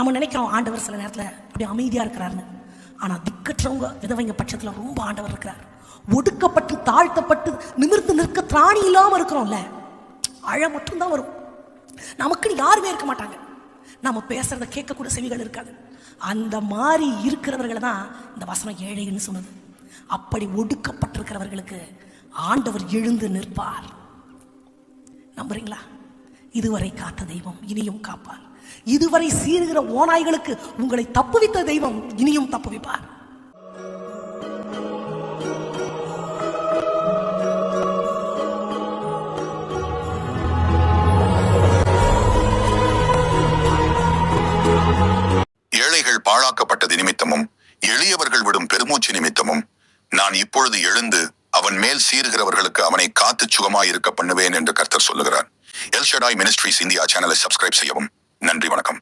நம்ம நினைக்கிறோம் ஆண்டவர் சில நேரத்தில் அப்படி அமைதியாக இருக்கிறாருன்னு. ஆனால் திக்கற்றவங்க விதவைங்க பட்சத்தில் ரொம்ப ஆண்டவர் இருக்கிறார். ஒடுக்கப்பட்டு தாழ்த்தப்பட்டு நிமிர்ந்து நிற்க திராணி இல்லாமல் இருக்கிறோம்ல. அழ மட்டும்தான் வரும். நமக்குன்னு யாருமே இருக்க மாட்டாங்க. நம்ம பேசுறத கேட்கக்கூட செவிகள் இருக்காது. அந்த மாதிரி இருக்கிறவர்களை தான் இந்த வசனம் ஏழைன்னு சொன்னது அப்படி ஒடுக்கப்பட்டிருக்கிறவர்களுக்கு ஆண்டவர் எழுந்து நிற்பார். நம்புறீங்களா? இதுவரை காத்த தெய்வம் இனியும் காப்பார். இதுவரை சீருகிற ஓநாய்களுக்கு உங்களை தப்புவித்த தெய்வம் இனியும் தப்புவிப்பார். ஏழைகள் பாழாக்கப்பட்டது நிமித்தமும் எளியவர்கள் விடும் பெருமூச்சு நிமித்தமும் நான் இப்பொழுது எழுந்து அவன் மேல் சீருகிறவர்களுக்கு அவனை காத்து சுகமாயிருக்க பண்ணுவேன் என்று கர்த்தர் சொல்லுகிறார். எல்ஷடாய் மினிஸ்ட்ரிஸ் இந்தியா சேனலை சப்ஸ்கிரைப் செய்யவும். நன்றி வணக்கம்.